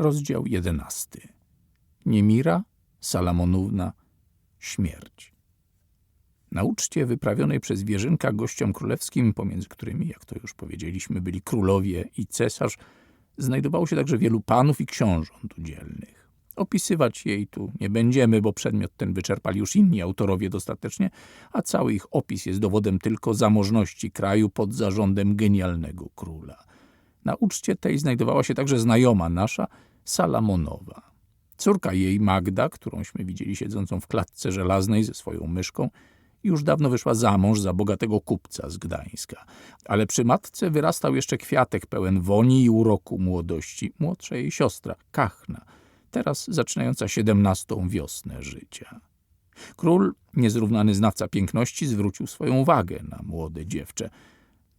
Rozdział jedenasty. Niemira Salamonówna Śmierć. Na uczcie wyprawionej przez Wierzynka gościom królewskim, pomiędzy którymi, jak to już powiedzieliśmy, byli królowie i cesarz, znajdowało się także wielu panów i książąt udzielnych. Opisywać jej tu nie będziemy, bo przedmiot ten wyczerpali już inni autorowie dostatecznie, a cały ich opis jest dowodem tylko zamożności kraju pod zarządem genialnego króla. Na uczcie tej znajdowała się także znajoma nasza, Salamonowa. Córka jej, Magda, którąśmy widzieli siedzącą w klatce żelaznej ze swoją myszką, już dawno wyszła za mąż za bogatego kupca z Gdańska. Ale przy matce wyrastał jeszcze kwiatek pełen woni i uroku młodości, młodsza jej siostra, Kachna, teraz zaczynająca siedemnastą wiosnę życia. Król, niezrównany znawca piękności, zwrócił swoją uwagę na młode dziewczę –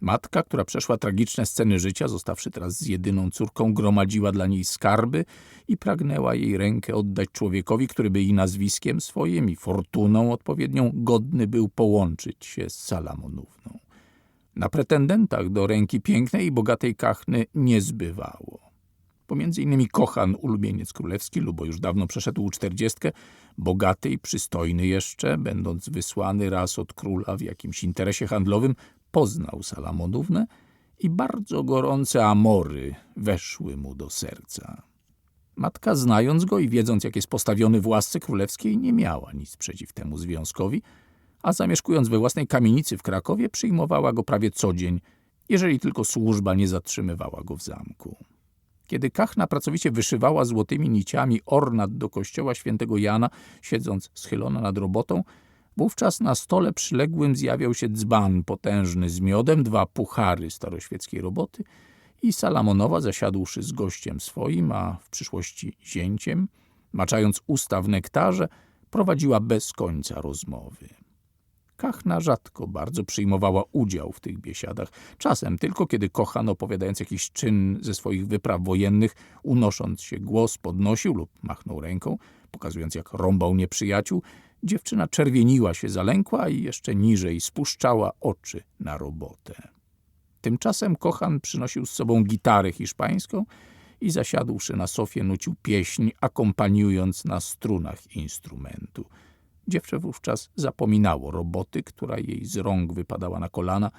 Matka, która przeszła tragiczne sceny życia, zostawszy teraz z jedyną córką, gromadziła dla niej skarby i pragnęła jej rękę oddać człowiekowi, który by i nazwiskiem swoim, i fortuną odpowiednią godny był połączyć się z Salamonówną. Na pretendentach do ręki pięknej i bogatej kachny nie zbywało. Pomiędzy innymi Kochan, ulubieniec królewski, lubo już dawno przeszedł czterdziestkę, bogaty i przystojny jeszcze, będąc wysłany raz od króla w jakimś interesie handlowym, poznał Salamonównę i bardzo gorące amory weszły mu do serca. Matka, znając go i wiedząc, jak jest postawiony w łasce królewskiej, nie miała nic przeciw temu związkowi, a zamieszkując we własnej kamienicy w Krakowie, przyjmowała go prawie co dzień, jeżeli tylko służba nie zatrzymywała go w zamku. Kiedy Kachna pracowicie wyszywała złotymi niciami ornat do kościoła świętego Jana, siedząc schylona nad robotą, Wówczas na stole przyległym zjawiał się dzban potężny z miodem, dwa puchary staroświeckiej roboty i Salamonowa, zasiadłszy z gościem swoim, a w przyszłości zięciem, maczając usta w nektarze, prowadziła bez końca rozmowy. Kachna rzadko bardzo przyjmowała udział w tych biesiadach, czasem tylko kiedy Kochan, opowiadając jakiś czyn ze swoich wypraw wojennych, unosząc się głos podnosił lub machnął ręką, pokazując jak rąbał nieprzyjaciół, Dziewczyna czerwieniła się, zalękła i jeszcze niżej spuszczała oczy na robotę. Tymczasem Kochan przynosił z sobą gitarę hiszpańską i zasiadłszy na sofie nucił pieśń, akompaniując na strunach instrumentu. Dziewczę wówczas zapominało roboty, która jej z rąk wypadała na kolana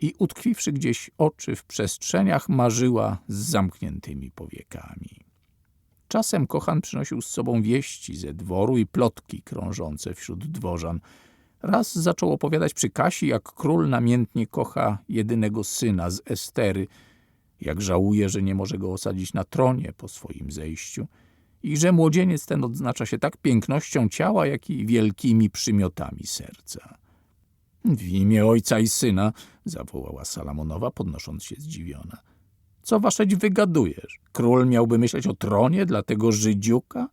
i utkwiwszy gdzieś oczy w przestrzeniach marzyła z zamkniętymi powiekami. Czasem Kochan przynosił z sobą wieści ze dworu i plotki krążące wśród dworzan. Raz zaczął opowiadać przy Kasi, jak król namiętnie kocha jedynego syna z Estery, jak żałuje, że nie może go osadzić na tronie po swoim zejściu i że młodzieniec ten odznacza się tak pięknością ciała, jak i wielkimi przymiotami serca. W imię ojca i syna, zawołała Salamonowa, podnosząc się zdziwiona – co waszeć wygadujesz? Król miałby myśleć o tronie dla tego Żydziuka?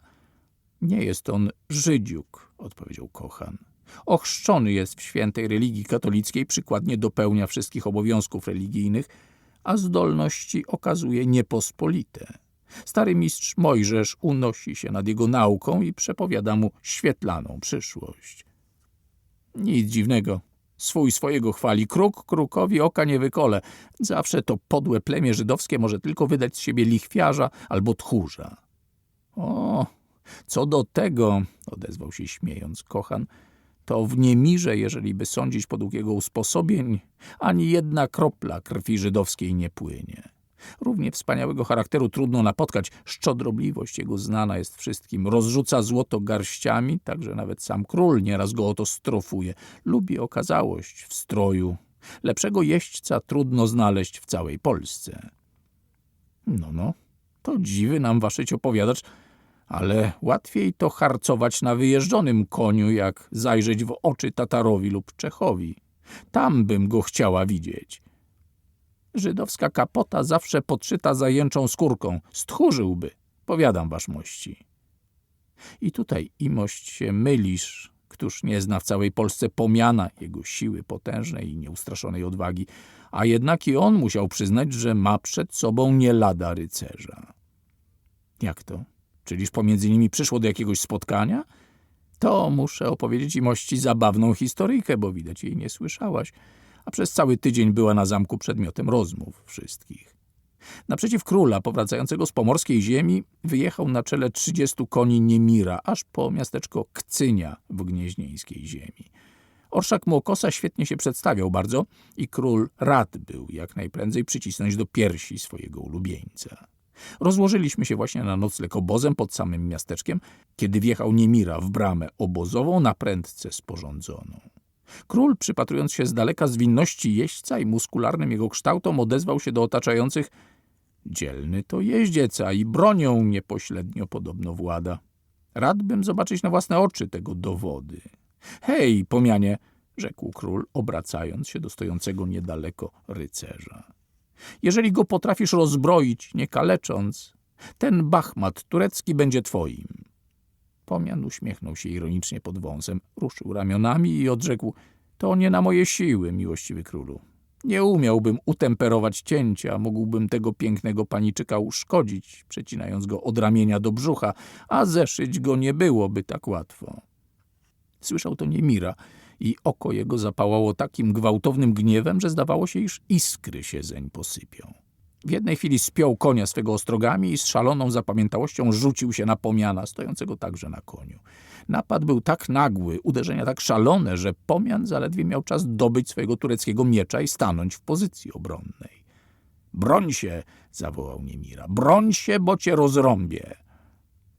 Nie jest on Żydziuk, odpowiedział Kochan. Ochrzczony jest w świętej religii katolickiej, przykładnie dopełnia wszystkich obowiązków religijnych, a zdolności okazuje niepospolite. Stary mistrz Mojżesz unosi się nad jego nauką i przepowiada mu świetlaną przyszłość. Nic dziwnego, Swój swojego chwali. Kruk krukowi oka nie wykole. Zawsze to podłe plemię żydowskie może tylko wydać z siebie lichwiarza albo tchórza. O, co do tego, odezwał się śmiejąc Kochan, to w Niemirze, jeżeli by sądzić podług jego usposobień, ani jedna kropla krwi żydowskiej nie płynie. Równie wspaniałego charakteru trudno napotkać. Szczodrobliwość jego znana jest wszystkim. Rozrzuca złoto garściami, także nawet sam król nieraz go o to strofuje. Lubi okazałość w stroju. Lepszego jeźdźca trudno znaleźć w całej Polsce. No, no, to dziwy nam waszyć opowiadać, ale łatwiej to harcować na wyjeżdżonym koniu, jak zajrzeć w oczy Tatarowi lub Czechowi. Tam bym go chciała widzieć. Żydowska kapota zawsze podszyta zajęczą skórką. Stchórzyłby, powiadam wasz mości. I tutaj, imość, się mylisz, któż nie zna w całej Polsce pomiana jego siły potężnej i nieustraszonej odwagi, a jednak i on musiał przyznać, że ma przed sobą nie lada rycerza. Jak to? Czyliż pomiędzy nimi przyszło do jakiegoś spotkania? To muszę opowiedzieć imości zabawną historyjkę, bo widać jej nie słyszałaś a przez cały tydzień była na zamku przedmiotem rozmów wszystkich. Naprzeciw króla powracającego z pomorskiej ziemi wyjechał na czele 30 koni Niemira, aż po miasteczko Kcynia w gnieźnieńskiej ziemi. Orszak Młokosa świetnie się przedstawiał bardzo i król rad był jak najprędzej przycisnąć do piersi swojego ulubieńca. Rozłożyliśmy się właśnie na nocleg obozem pod samym miasteczkiem, kiedy wjechał Niemira w bramę obozową na prędce sporządzoną. Król, przypatrując się z daleka zwinności jeźdźca i muskularnym jego kształtom, odezwał się do otaczających Dzielny to jeździec, a i bronią niepośrednio podobno włada. Radbym zobaczyć na własne oczy tego dowody. Hej, pomianie, rzekł król, obracając się do stojącego niedaleko rycerza. Jeżeli go potrafisz rozbroić, nie kalecząc, ten Bachmat turecki będzie twoim. Pomian uśmiechnął się ironicznie pod wąsem, ruszył ramionami i odrzekł to nie na moje siły, miłościwy królu. Nie umiałbym utemperować cięcia, mógłbym tego pięknego paniczyka uszkodzić, przecinając go od ramienia do brzucha, a zeszyć go nie byłoby tak łatwo. Słyszał to Niemira i oko jego zapałało takim gwałtownym gniewem, że zdawało się, iż iskry się zeń posypią. W jednej chwili spiął konia swego ostrogami i z szaloną zapamiętałością rzucił się na pomiana, stojącego także na koniu. Napad był tak nagły, uderzenia tak szalone, że pomian zaledwie miał czas dobyć swojego tureckiego miecza i stanąć w pozycji obronnej. Broń się, zawołał Niemira. Broń się, bo cię rozrąbię.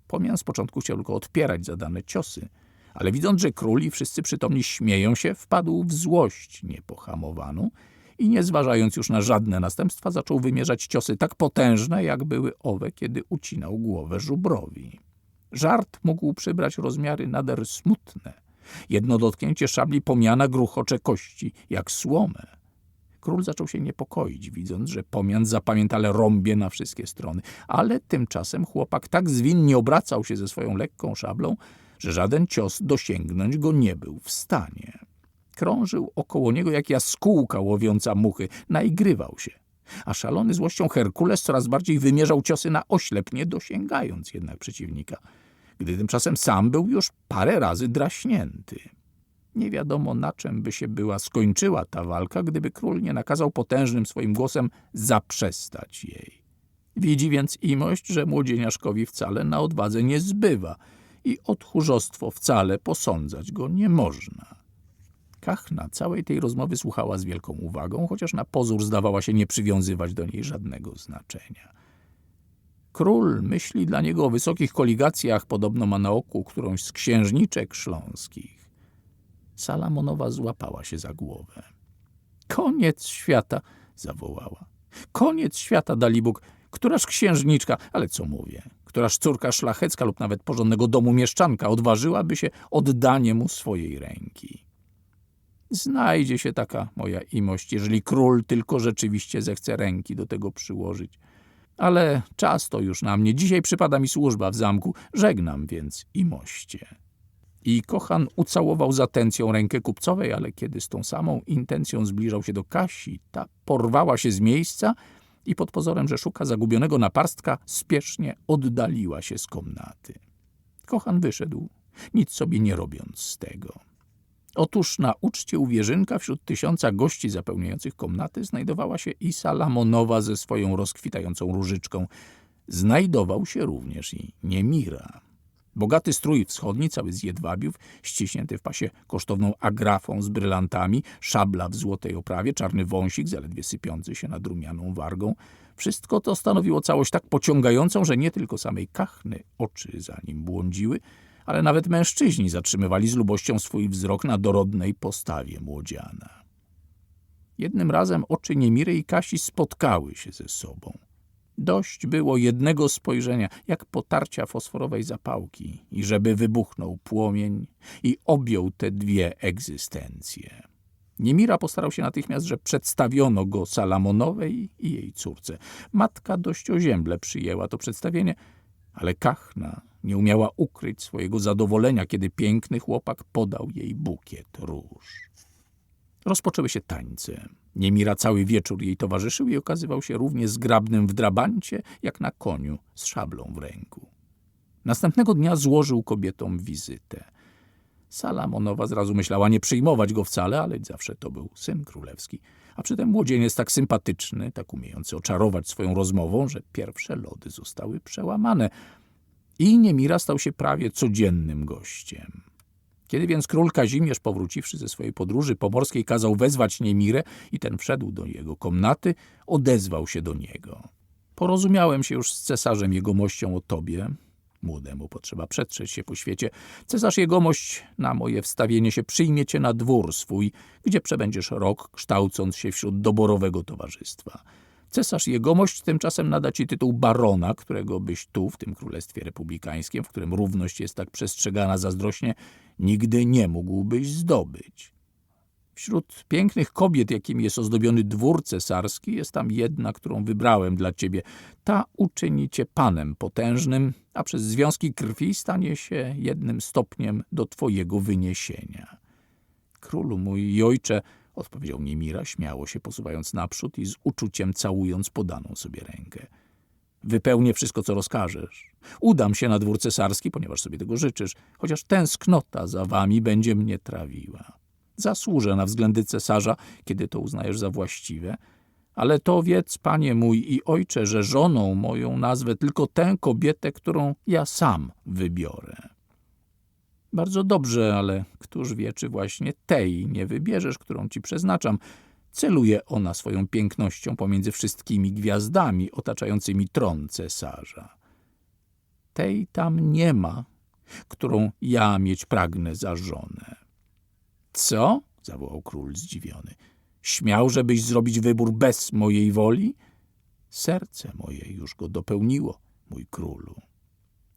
Pomian z początku chciał tylko odpierać zadane ciosy, ale widząc, że król i wszyscy przytomni śmieją się, wpadł w złość niepohamowaną i nie zważając już na żadne następstwa, zaczął wymierzać ciosy tak potężne, jak były owe, kiedy ucinał głowę żubrowi. Żart mógł przybrać rozmiary nader smutne. Jedno dotknięcie szabli pomiana gruchocze kości, jak słomę. Król zaczął się niepokoić, widząc, że pomian zapamiętale rąbie na wszystkie strony, ale tymczasem chłopak tak zwinnie obracał się ze swoją lekką szablą, że żaden cios dosięgnąć go nie był w stanie. Krążył około niego jak jaskółka łowiąca muchy, naigrywał się. A szalony złością Herkules coraz bardziej wymierzał ciosy na oślep, nie dosięgając jednak przeciwnika, gdy tymczasem sam był już parę razy draśnięty. Nie wiadomo, na czym by się była skończyła ta walka, gdyby król nie nakazał potężnym swoim głosem zaprzestać jej. Widzi więc imość, że młodzieniaszkowi wcale na odwadze nie zbywa i odchórzostwo wcale posądzać go nie można. Kachna całej tej rozmowy słuchała z wielką uwagą, chociaż na pozór zdawała się nie przywiązywać do niej żadnego znaczenia. Król myśli dla niego o wysokich koligacjach, podobno ma na oku którąś z księżniczek śląskich. Salamonowa złapała się za głowę. Koniec świata, zawołała. Koniec świata, Dalibóg. Któraż księżniczka, ale co mówię, któraż córka szlachecka lub nawet porządnego domu mieszczanka odważyłaby się oddanie mu swojej ręki. Znajdzie się taka moja imość, jeżeli król tylko rzeczywiście zechce ręki do tego przyłożyć. Ale czas to już na mnie. Dzisiaj przypada mi służba w zamku. Żegnam więc imoście. I kochan ucałował z atencją rękę kupcowej, ale kiedy z tą samą intencją zbliżał się do Kasi, ta porwała się z miejsca i pod pozorem, że szuka zagubionego naparstka, spiesznie oddaliła się z komnaty. Kochan wyszedł, nic sobie nie robiąc z tego. Otóż na uczcie u Wierzynka wśród tysiąca gości zapełniających komnaty znajdowała się i Salamonowa ze swoją rozkwitającą różyczką. Znajdował się również i Niemira. Bogaty strój wschodni, cały z jedwabiów, ściśnięty w pasie kosztowną agrafą z brylantami, szabla w złotej oprawie, czarny wąsik zaledwie sypiący się nad rumianą wargą. Wszystko to stanowiło całość tak pociągającą, że nie tylko samej kachny oczy za nim błądziły, ale nawet mężczyźni zatrzymywali z lubością swój wzrok na dorodnej postawie młodziana. Jednym razem oczy Niemiry i Kasi spotkały się ze sobą. Dość było jednego spojrzenia, jak potarcia fosforowej zapałki, i żeby wybuchnął płomień i objął te dwie egzystencje. Niemira postarał się natychmiast, że przedstawiono go Salamonowej i jej córce. Matka dość ozięble przyjęła to przedstawienie, ale Kachna nie umiała ukryć swojego zadowolenia, kiedy piękny chłopak podał jej bukiet róż. Rozpoczęły się tańce. Niemira cały wieczór jej towarzyszył i okazywał się równie zgrabnym w drabancie, jak na koniu z szablą w ręku. Następnego dnia złożył kobietom wizytę. Salamonowa zrazu myślała nie przyjmować go wcale, ale zawsze to był syn królewski. A przy tym młodzieniec tak sympatyczny, tak umiejący oczarować swoją rozmową, że pierwsze lody zostały przełamane. I Niemira stał się prawie codziennym gościem. Kiedy więc król Kazimierz, powróciwszy ze swojej podróży pomorskiej, kazał wezwać Niemirę i ten wszedł do jego komnaty, odezwał się do niego. Porozumiałem się już z cesarzem jegomością o tobie. Młodemu potrzeba przetrzeć się po świecie. Cesarz jegomość na moje wstawienie się przyjmie cię na dwór swój, gdzie przebędziesz rok, kształcąc się wśród doborowego towarzystwa. Cesarz jegomość tymczasem nada ci tytuł barona, którego byś tu, w tym królestwie republikańskim, w którym równość jest tak przestrzegana zazdrośnie, nigdy nie mógłbyś zdobyć. Wśród pięknych kobiet, jakimi jest ozdobiony dwór cesarski, jest tam jedna, którą wybrałem dla ciebie. Ta uczyni cię panem potężnym, a przez związki krwi stanie się jednym stopniem do twojego wyniesienia. Królu mój i ojcze, odpowiedział Niemira, śmiało się posuwając naprzód i z uczuciem całując podaną sobie rękę. Wypełnię wszystko, co rozkażesz. Udam się na dwór cesarski, ponieważ sobie tego życzysz, chociaż tęsknota za wami będzie mnie trawiła. Zasłużę na względy cesarza, kiedy to uznajesz za właściwe, ale to wiedz, panie mój i ojcze, że żoną moją nazwę tylko tę kobietę, którą ja sam wybiorę. Bardzo dobrze, ale któż wie, czy właśnie tej nie wybierzesz, którą ci przeznaczam. Celuje ona swoją pięknością pomiędzy wszystkimi gwiazdami otaczającymi tron cesarza. Tej tam nie ma, którą ja mieć pragnę za żonę. Co? zawołał król zdziwiony. Śmiał, żebyś zrobić wybór bez mojej woli? Serce moje już go dopełniło, mój królu.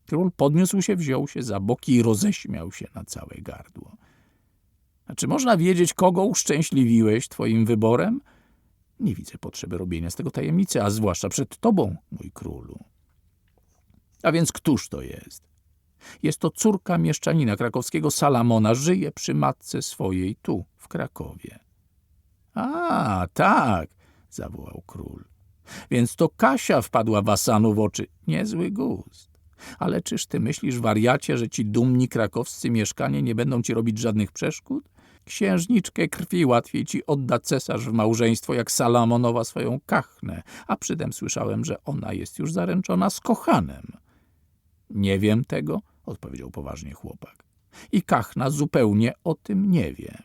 Król podniósł się, wziął się za boki i roześmiał się na całe gardło. A czy można wiedzieć, kogo uszczęśliwiłeś twoim wyborem? Nie widzę potrzeby robienia z tego tajemnicy, a zwłaszcza przed tobą, mój królu. A więc któż to jest? Jest to córka mieszczanina krakowskiego Salamona, żyje przy matce swojej tu, w Krakowie. A, tak, zawołał król. Więc to Kasia wpadła Wasanu w oczy. Niezły gust. Ale czyż ty myślisz, wariacie, że ci dumni krakowscy mieszkanie nie będą ci robić żadnych przeszkód? Księżniczkę krwi łatwiej ci odda cesarz w małżeństwo, jak Salamonowa swoją kachnę, a przytem słyszałem, że ona jest już zaręczona z kochanem. Nie wiem tego, odpowiedział poważnie chłopak. I Kachna zupełnie o tym nie wie.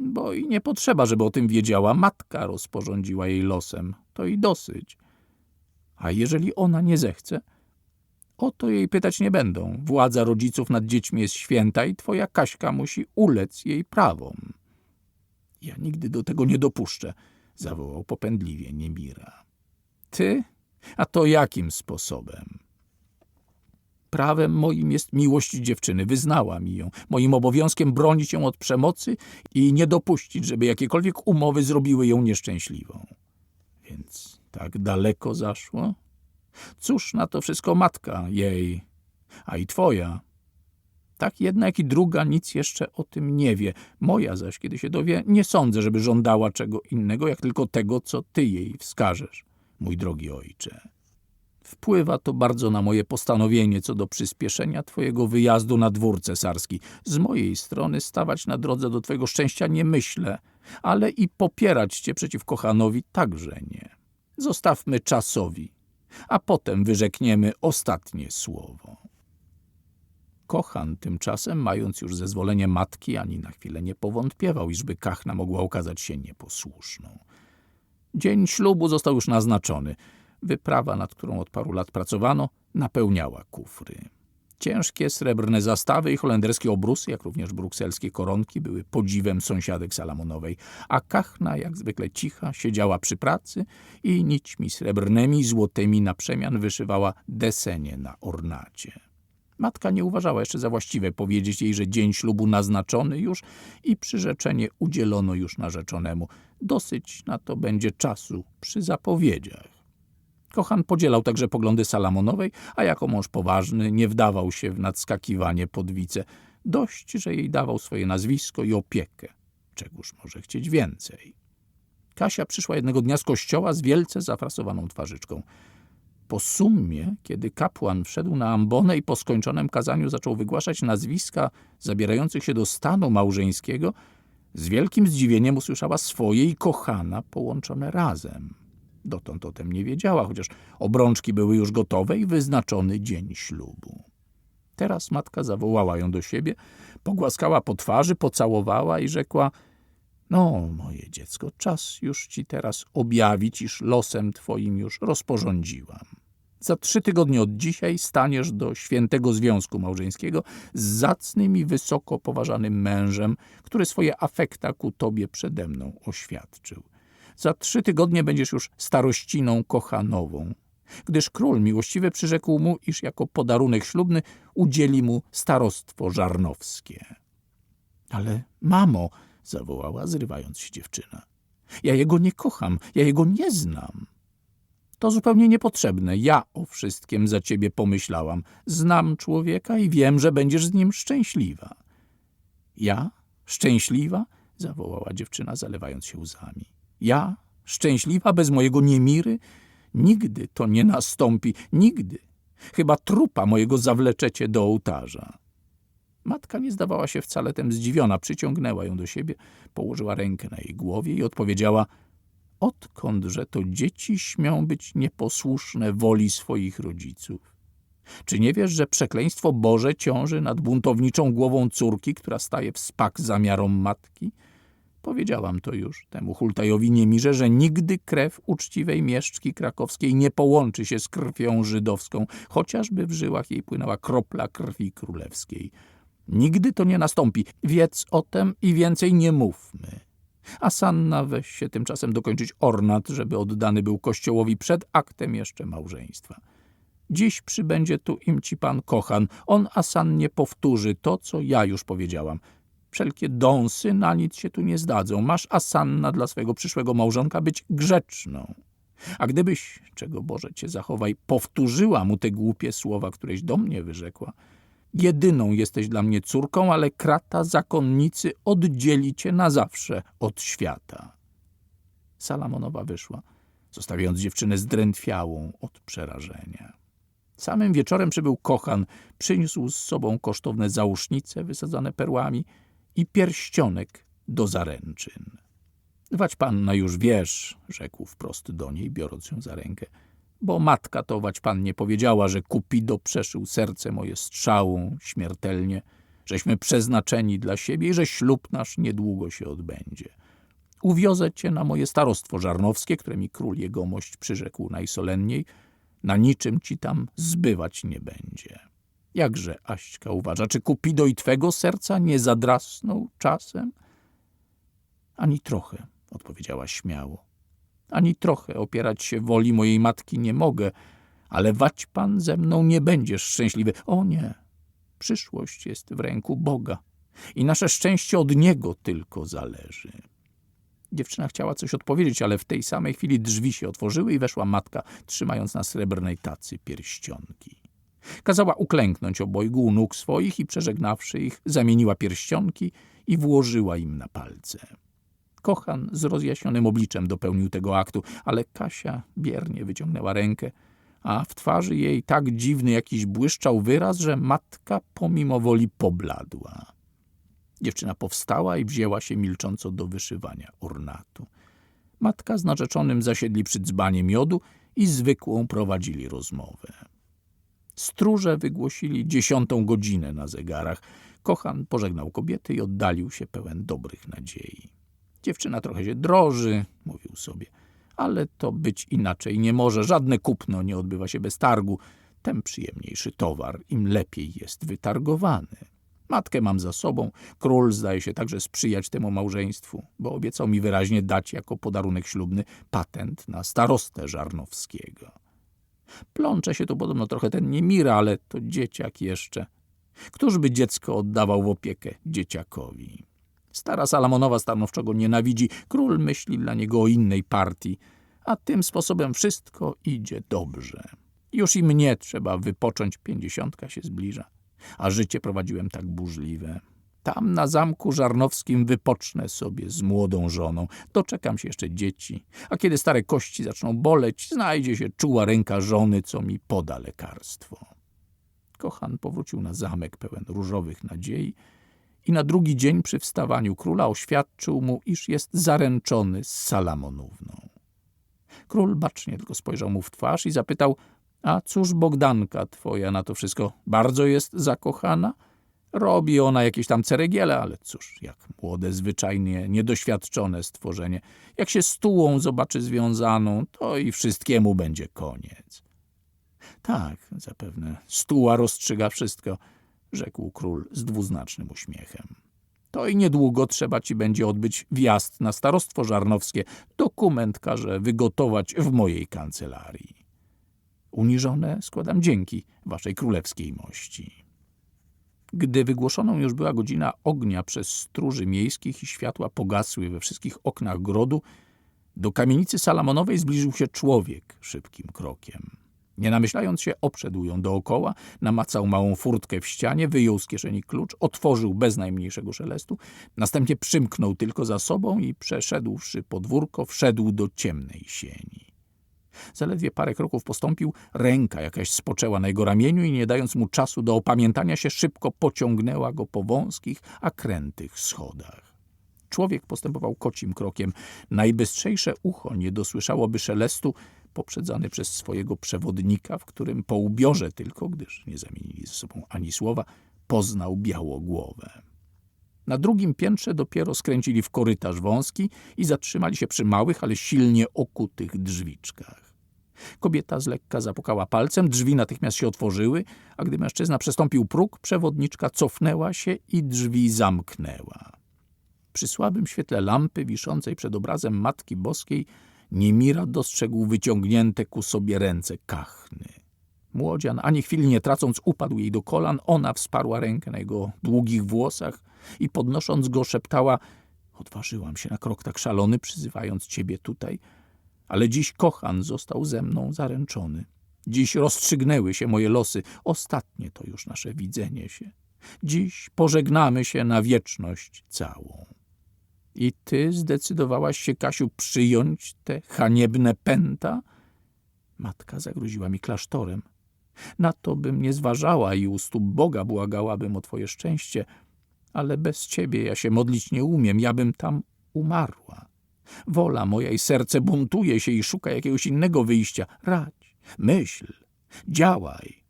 Bo i nie potrzeba, żeby o tym wiedziała. Matka rozporządziła jej losem. To i dosyć. A jeżeli ona nie zechce, o to jej pytać nie będą. Władza rodziców nad dziećmi jest święta i twoja Kaśka musi ulec jej prawom. Ja nigdy do tego nie dopuszczę, zawołał popędliwie Niemira. Ty? A to jakim sposobem? Prawem moim jest miłość dziewczyny, wyznała mi ją. Moim obowiązkiem bronić ją od przemocy i nie dopuścić, żeby jakiekolwiek umowy zrobiły ją nieszczęśliwą. Więc tak daleko zaszło? Cóż na to wszystko matka jej, a i twoja. Tak jedna, jak i druga nic jeszcze o tym nie wie. Moja zaś, kiedy się dowie, nie sądzę, żeby żądała czego innego, jak tylko tego, co ty jej wskażesz, mój drogi ojcze. Wpływa to bardzo na moje postanowienie co do przyspieszenia twojego wyjazdu na dwór cesarski. Z mojej strony stawać na drodze do twojego szczęścia nie myślę, ale i popierać cię przeciw kochanowi także nie. Zostawmy czasowi, a potem wyrzekniemy ostatnie słowo. Kochan tymczasem, mając już zezwolenie matki, ani na chwilę nie powątpiewał, iżby Kachna mogła okazać się nieposłuszną. Dzień ślubu został już naznaczony – Wyprawa, nad którą od paru lat pracowano, napełniała kufry. Ciężkie srebrne zastawy i holenderskie obrusy, jak również brukselskie koronki, były podziwem sąsiadek Salamonowej, a Kachna, jak zwykle cicha, siedziała przy pracy i nićmi srebrnymi i złotymi na przemian wyszywała desenie na ornacie. Matka nie uważała jeszcze za właściwe powiedzieć jej, że dzień ślubu naznaczony już i przyrzeczenie udzielono już narzeczonemu. Dosyć na to będzie czasu przy zapowiedziach. Kochan podzielał także poglądy Salamonowej, a jako mąż poważny nie wdawał się w nadskakiwanie podwice. Dość, że jej dawał swoje nazwisko i opiekę. Czegóż może chcieć więcej? Kasia przyszła jednego dnia z kościoła z wielce zafrasowaną twarzyczką. Po sumie, kiedy kapłan wszedł na ambonę i po skończonym kazaniu zaczął wygłaszać nazwiska zabierających się do stanu małżeńskiego, z wielkim zdziwieniem usłyszała swoje i kochana połączone razem. Dotąd o tym nie wiedziała, chociaż obrączki były już gotowe i wyznaczony dzień ślubu. Teraz matka zawołała ją do siebie, pogłaskała po twarzy, pocałowała i rzekła – no, moje dziecko, czas już ci teraz objawić, iż losem twoim już rozporządziłam. Za trzy tygodnie od dzisiaj staniesz do świętego związku małżeńskiego z zacnym i wysoko poważanym mężem, który swoje afekta ku tobie przede mną oświadczył. Za trzy tygodnie będziesz już starościną kochanową, gdyż król miłościwy przyrzekł mu, iż jako podarunek ślubny udzieli mu starostwo żarnowskie. Ale mamo, zawołała, zrywając się dziewczyna. Ja jego nie kocham, ja jego nie znam. To zupełnie niepotrzebne. Ja o wszystkim za ciebie pomyślałam. Znam człowieka i wiem, że będziesz z nim szczęśliwa. Ja? Szczęśliwa? zawołała dziewczyna, zalewając się łzami. Ja? Szczęśliwa bez mojego niemiry? Nigdy to nie nastąpi, nigdy. Chyba trupa mojego zawleczecie do ołtarza. Matka nie zdawała się wcale tem zdziwiona, przyciągnęła ją do siebie, położyła rękę na jej głowie i odpowiedziała Odkądże to dzieci śmią być nieposłuszne woli swoich rodziców? Czy nie wiesz, że przekleństwo Boże ciąży nad buntowniczą głową córki, która staje w spak zamiarom matki? Powiedziałam to już temu Hultajowi Niemirze, że nigdy krew uczciwej mieszczki krakowskiej nie połączy się z krwią żydowską, chociażby w żyłach jej płynęła kropla krwi królewskiej. Nigdy to nie nastąpi. Wiedz o tem i więcej nie mówmy. A Sanna weź się tymczasem dokończyć ornat, żeby oddany był kościołowi przed aktem jeszcze małżeństwa. Dziś przybędzie tu im ci pan kochan. On Asannie powtórzy to, co ja już powiedziałam. Wszelkie dąsy na nic się tu nie zdadzą. Masz Asanna dla swojego przyszłego małżonka być grzeczną. A gdybyś, czego Boże cię zachowaj, powtórzyła mu te głupie słowa, któreś do mnie wyrzekła, Jedyną jesteś dla mnie córką, ale krata zakonnicy oddzieli cię na zawsze od świata. Salamonowa wyszła, zostawiając dziewczynę zdrętwiałą od przerażenia. Samym wieczorem przybył kochan, przyniósł z sobą kosztowne załóżnice wysadzane perłami i pierścionek do zaręczyn. Wać panna już wiesz, rzekł wprost do niej, biorąc ją za rękę – bo matka tować pan nie powiedziała, że Kupido przeszył serce moje strzałą śmiertelnie, żeśmy przeznaczeni dla siebie i że ślub nasz niedługo się odbędzie. Uwiozę cię na moje starostwo żarnowskie, które mi król jegomość przyrzekł najsolenniej, na niczym ci tam zbywać nie będzie. Jakże Aśćka uważa, czy Kupido i twego serca nie zadrasnął czasem? Ani trochę, odpowiedziała śmiało. Ani trochę opierać się woli mojej matki nie mogę, ale wać pan ze mną nie będziesz szczęśliwy. O nie, przyszłość jest w ręku Boga i nasze szczęście od Niego tylko zależy. Dziewczyna chciała coś odpowiedzieć, ale w tej samej chwili drzwi się otworzyły i weszła matka, trzymając na srebrnej tacy pierścionki. Kazała uklęknąć obojgu u nóg swoich i przeżegnawszy ich, zamieniła pierścionki i włożyła im na palce. Kochan z rozjaśnionym obliczem dopełnił tego aktu, ale Kasia biernie wyciągnęła rękę, a w twarzy jej tak dziwny jakiś błyszczał wyraz, że matka pomimo woli pobladła. Dziewczyna powstała i wzięła się milcząco do wyszywania ornatu. Matka z narzeczonym zasiedli przy dzbanie miodu i zwykłą prowadzili rozmowę. Stróże wygłosili dziesiątą godzinę na zegarach. Kochan pożegnał kobiety i oddalił się pełen dobrych nadziei. Dziewczyna trochę się droży, mówił sobie, ale to być inaczej nie może. Żadne kupno nie odbywa się bez targu. Tem przyjemniejszy towar, im lepiej jest wytargowany. Matkę mam za sobą. Król zdaje się także sprzyjać temu małżeństwu, bo obiecał mi wyraźnie dać jako podarunek ślubny patent na starostę Żarnowskiego. Plącze się tu podobno trochę ten Niemira, ale to dzieciak jeszcze. Któż by dziecko oddawał w opiekę dzieciakowi? Stara Salamonowa stanowczo nienawidzi, król myśli dla niego o innej partii, a tym sposobem wszystko idzie dobrze. Już i mnie trzeba wypocząć, pięćdziesiątka się zbliża, a życie prowadziłem tak burzliwe. Tam na zamku żarnowskim wypocznę sobie z młodą żoną. Doczekam się jeszcze dzieci. A kiedy stare kości zaczną boleć, znajdzie się czuła ręka żony, co mi poda lekarstwo. Kochan powrócił na zamek pełen różowych nadziei i na drugi dzień przy wstawaniu króla oświadczył mu, iż jest zaręczony z Salamonówną. Król bacznie tylko spojrzał mu w twarz i zapytał, a cóż Bogdanka twoja na to wszystko? Bardzo jest zakochana? Robi ona jakieś tam ceregiele, ale cóż, jak młode, zwyczajnie niedoświadczone stworzenie. Jak się stułą zobaczy związaną, to i wszystkiemu będzie koniec. Tak, zapewne stuła rozstrzyga wszystko, rzekł król z dwuznacznym uśmiechem. To i niedługo trzeba ci będzie odbyć wjazd na starostwo żarnowskie. Dokument każe wygotować w mojej kancelarii. Uniżone składam dzięki waszej królewskiej mości. Gdy wygłoszoną już była godzina ognia przez stróży miejskich i światła pogasły we wszystkich oknach grodu, do kamienicy Salamonowej zbliżył się człowiek szybkim krokiem. Nie namyślając się, obszedł ją dookoła, namacał małą furtkę w ścianie, wyjął z kieszeni klucz, otworzył bez najmniejszego szelestu, następnie przymknął tylko za sobą i przeszedłszy podwórko, wszedł do ciemnej sieni. Zaledwie parę kroków postąpił, ręka jakaś spoczęła na jego ramieniu i nie dając mu czasu do opamiętania się, szybko pociągnęła go po wąskich, a krętych schodach. Człowiek postępował kocim krokiem. Najbystrzejsze ucho nie dosłyszałoby szelestu, poprzedzany przez swojego przewodnika, w którym po ubiorze tylko, gdyż nie zamienili ze sobą ani słowa, poznał białogłowę. Na drugim piętrze dopiero skręcili w korytarz wąski i zatrzymali się przy małych, ale silnie okutych drzwiczkach. Kobieta z lekka zapukała palcem, drzwi natychmiast się otworzyły, a gdy mężczyzna przestąpił próg, przewodniczka cofnęła się i drzwi zamknęła. Przy słabym świetle lampy wiszącej przed obrazem Matki Boskiej Niemira dostrzegł wyciągnięte ku sobie ręce kachny. Młodzian, ani chwili nie tracąc, upadł jej do kolan. Ona wsparła rękę na jego długich włosach i podnosząc go szeptała Odważyłam się na krok tak szalony, przyzywając ciebie tutaj, ale dziś kochan został ze mną zaręczony. Dziś rozstrzygnęły się moje losy. Ostatnie to już nasze widzenie się. Dziś pożegnamy się na wieczność całą. I ty zdecydowałaś się, Kasiu, przyjąć te haniebne pęta? Matka zagroziła mi klasztorem. Na to bym nie zważała i u stóp Boga błagałabym o twoje szczęście, ale bez ciebie ja się modlić nie umiem, ja bym tam umarła. Wola moja i serce buntuje się i szuka jakiegoś innego wyjścia. Radź, myśl, działaj.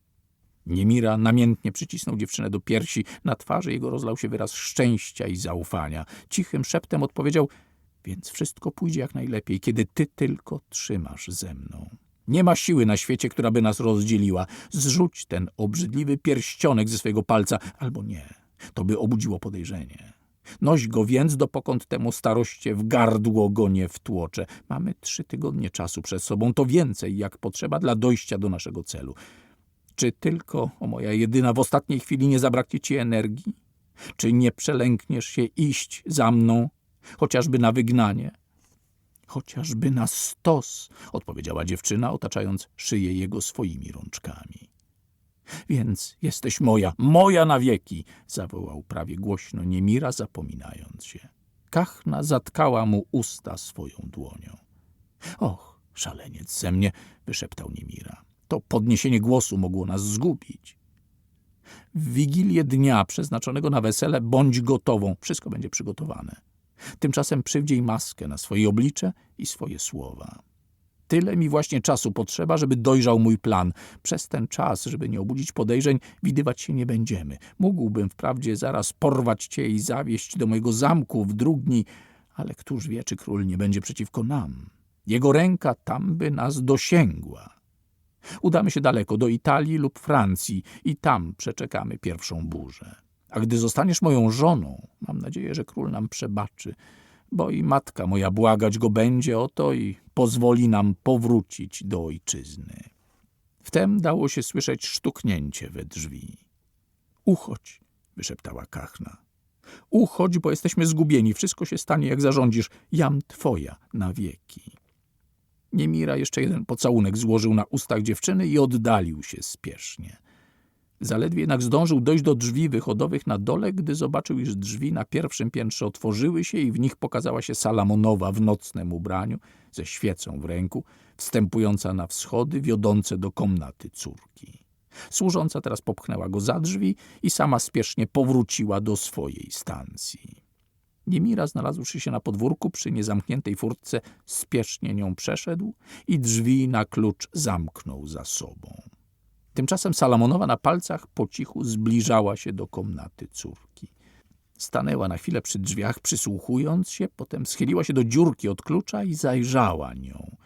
Niemira namiętnie przycisnął dziewczynę do piersi. Na twarzy jego rozlał się wyraz szczęścia i zaufania. Cichym szeptem odpowiedział, więc wszystko pójdzie jak najlepiej, kiedy ty tylko trzymasz ze mną. Nie ma siły na świecie, która by nas rozdzieliła. Zrzuć ten obrzydliwy pierścionek ze swojego palca, albo nie. To by obudziło podejrzenie. Noś go więc, dopokąd temu staroście w gardło go nie wtłoczę. Mamy trzy tygodnie czasu przed sobą, to więcej, jak potrzeba dla dojścia do naszego celu. Czy tylko, o moja jedyna, w ostatniej chwili nie zabraknie ci energii? Czy nie przelękniesz się iść za mną, chociażby na wygnanie? Chociażby na stos, odpowiedziała dziewczyna, otaczając szyję jego swoimi rączkami. Więc jesteś moja, moja na wieki, zawołał prawie głośno Niemira, zapominając się. Kachna zatkała mu usta swoją dłonią. Och, szaleniec ze mnie, wyszeptał Niemira. To podniesienie głosu mogło nas zgubić. W wigilię dnia przeznaczonego na wesele bądź gotową, wszystko będzie przygotowane. Tymczasem przywdziej maskę na swoje oblicze i swoje słowa. Tyle mi właśnie czasu potrzeba, żeby dojrzał mój plan. Przez ten czas, żeby nie obudzić podejrzeń, widywać się nie będziemy. Mógłbym wprawdzie zaraz porwać cię i zawieść do mojego zamku w drugni, ale któż wie, czy król nie będzie przeciwko nam. Jego ręka tam by nas dosięgła. Udamy się daleko, do Italii lub Francji i tam przeczekamy pierwszą burzę. A gdy zostaniesz moją żoną, mam nadzieję, że król nam przebaczy, bo i matka moja błagać go będzie o to i pozwoli nam powrócić do ojczyzny. Wtem dało się słyszeć sztuknięcie we drzwi. Uchodź, wyszeptała Kachna. Uchodź, bo jesteśmy zgubieni. Wszystko się stanie, jak zarządzisz. Jam twoja na wieki. Niemira jeszcze jeden pocałunek złożył na ustach dziewczyny i oddalił się spiesznie. Zaledwie jednak zdążył dojść do drzwi wychodowych na dole, gdy zobaczył, iż drzwi na pierwszym piętrze otworzyły się i w nich pokazała się Salamonowa w nocnym ubraniu, ze świecą w ręku, wstępująca na wschody wiodące do komnaty córki. Służąca teraz popchnęła go za drzwi i sama spiesznie powróciła do swojej stacji. Niemira, znalazłszy się na podwórku przy niezamkniętej furtce, spiesznie nią przeszedł i drzwi na klucz zamknął za sobą. Tymczasem Salamonowa na palcach po cichu zbliżała się do komnaty córki. Stanęła na chwilę przy drzwiach, przysłuchując się, potem schyliła się do dziurki od klucza i zajrzała nią.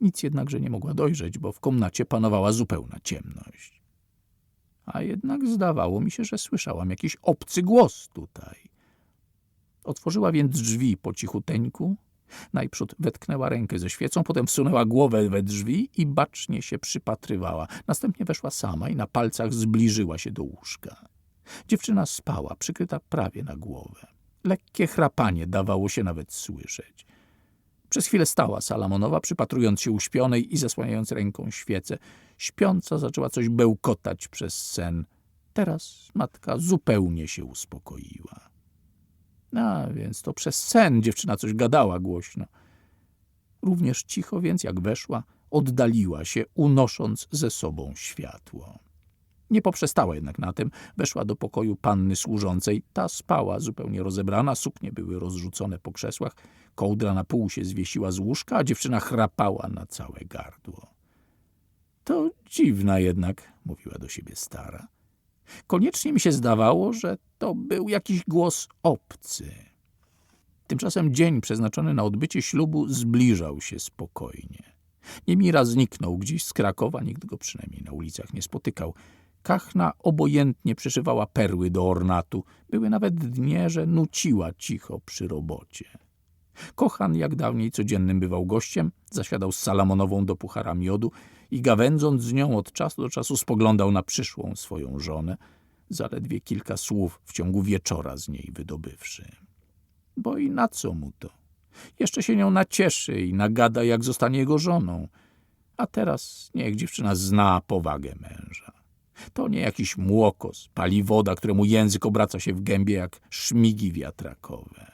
Nic jednakże nie mogła dojrzeć, bo w komnacie panowała zupełna ciemność. A jednak zdawało mi się, że słyszałam jakiś obcy głos tutaj. Otworzyła więc drzwi po cichuteńku, Najprzód wetknęła rękę ze świecą, potem wsunęła głowę we drzwi i bacznie się przypatrywała. Następnie weszła sama i na palcach zbliżyła się do łóżka. Dziewczyna spała, przykryta prawie na głowę. Lekkie chrapanie dawało się nawet słyszeć. Przez chwilę stała Salamonowa, przypatrując się uśpionej i zasłaniając ręką świecę. Śpiąca zaczęła coś bełkotać przez sen. Teraz matka zupełnie się uspokoiła. A więc to przez sen dziewczyna coś gadała głośno. Również cicho więc, jak weszła, oddaliła się, unosząc ze sobą światło. Nie poprzestała jednak na tym, weszła do pokoju panny służącej. Ta spała zupełnie rozebrana, suknie były rozrzucone po krzesłach, kołdra na pół się zwiesiła z łóżka, a dziewczyna chrapała na całe gardło. To dziwna jednak, mówiła do siebie stara. Koniecznie mi się zdawało, że to był jakiś głos obcy. Tymczasem dzień przeznaczony na odbycie ślubu zbliżał się spokojnie. Niemira zniknął gdzieś z Krakowa, nikt go przynajmniej na ulicach nie spotykał. Kachna obojętnie przyszywała perły do ornatu. Były nawet dnie, że nuciła cicho przy robocie. Kochan, jak dawniej codziennym bywał gościem, zasiadał z Salamonową do puchara miodu i gawędząc z nią od czasu do czasu spoglądał na przyszłą swoją żonę, zaledwie kilka słów w ciągu wieczora z niej wydobywszy. Bo i na co mu to? Jeszcze się nią nacieszy i nagada, jak zostanie jego żoną. A teraz niech dziewczyna zna powagę męża. To nie jakiś młokos, pali woda, któremu język obraca się w gębie jak szmigi wiatrakowe.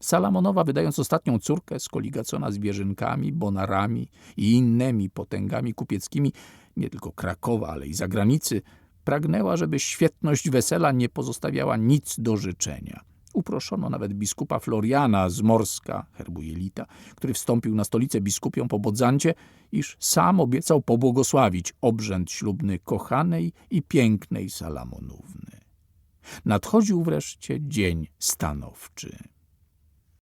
Salamonowa, wydając ostatnią córkę, skoligacona zwierzynkami, bonarami i innymi potęgami kupieckimi, nie tylko Krakowa, ale i zagranicy, pragnęła, żeby świetność wesela nie pozostawiała nic do życzenia. Uproszono nawet biskupa Floriana z Morska, herbu Jelita, który wstąpił na stolicę biskupią po Bodzancie, iż sam obiecał pobłogosławić obrzęd ślubny kochanej i pięknej Salamonówny. Nadchodził wreszcie dzień stanowczy.